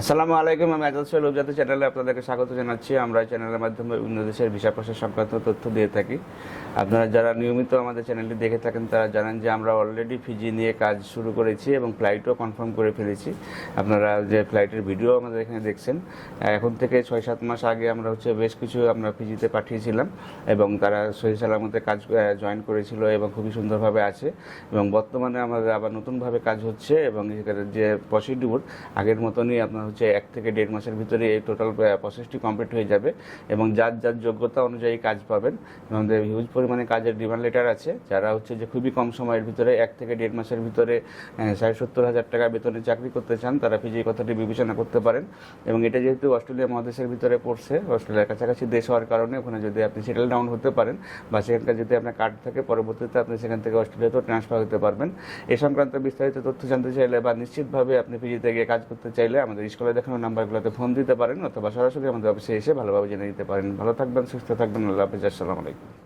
আসসালামু আলাইকুম, আমি আজাদ সোহেল উপজাতি চ্যানেলে আপনাদেরকে স্বাগত জানাচ্ছি। আমরা চ্যানেলের মাধ্যমে বিভিন্ন দেশের ভিসা প্রসেস সংক্রান্ত তথ্য দিয়ে থাকি। আপনারা যারা নিয়মিত আমাদের চ্যানেলটি দেখে থাকেন, তারা জানেন যে আমরা অলরেডি ফিজি নিয়ে কাজ শুরু করেছি এবং ফ্লাইটও কনফার্ম করে ফেলেছি। আপনারা যে ফ্লাইটের ভিডিও আমাদের এখানে দেখছেন, এখন থেকে ছয় সাত মাস আগে আমরা হচ্ছে বেশ কিছু আমরা ফিজিতে পাঠিয়েছিলাম এবং তারা সহি সালামতে কাজ জয়েন করেছিল এবং খুবই সুন্দরভাবে আছে এবং বর্তমানে আমাদের আবার নতুনভাবে কাজ হচ্ছে এবং যে প্রসিডিউর আগের মতনই আপনার হচ্ছে, এক থেকে দেড় মাসের ভিতরে এই টোটাল প্রসেসটি কমপ্লিট হয়ে যাবে এবং যার যার যোগ্যতা অনুযায়ী কাজ পাবেন। আমাদের হিউজ পরিমাণে কাজের ডিমান্ড লেটার আছে, যারা হচ্ছে যে খুবই কম সময়ের ভিতরে, এক থেকে দেড় মাসের ভিতরে সাড়ে সত্তর হাজার টাকা বেতনে চাকরি করতে চান, তারা ফিজি কথাটি বিবেচনা করতে পারেন। এবং এটা যেহেতু অস্ট্রেলিয়া মহাদেশের ভিতরে পড়ছে, অস্ট্রেলিয়ার কাছাকাছি দেশ হওয়ার কারণে ওখানে যদি আপনি সেটেল ডাউন হতে পারেন বা সেখানকার যদি আপনার কার্ড থাকে, পরবর্তীতে আপনি সেখান থেকে অস্ট্রেলিয়াতেও ট্রান্সফার হতে পারবেন। এ সংক্রান্ত বিস্তারিত তথ্য জানতে চাইলে বা নিশ্চিতভাবে আপনি পিজিতে গিয়ে কাজ করতে চাইলে আমাদের স্কুলে দেখানো, নাম্বারগুলোতে ফোন দিতে পারেন অথবা সরাসরি আমাদের অফিসে এসে ভালোভাবে জেনে নিতে পারেন। ভালো থাকবেন, সুস্থ থাকবেন, আল্লাহ হাফিজ, আসসালামু আলাইকুম।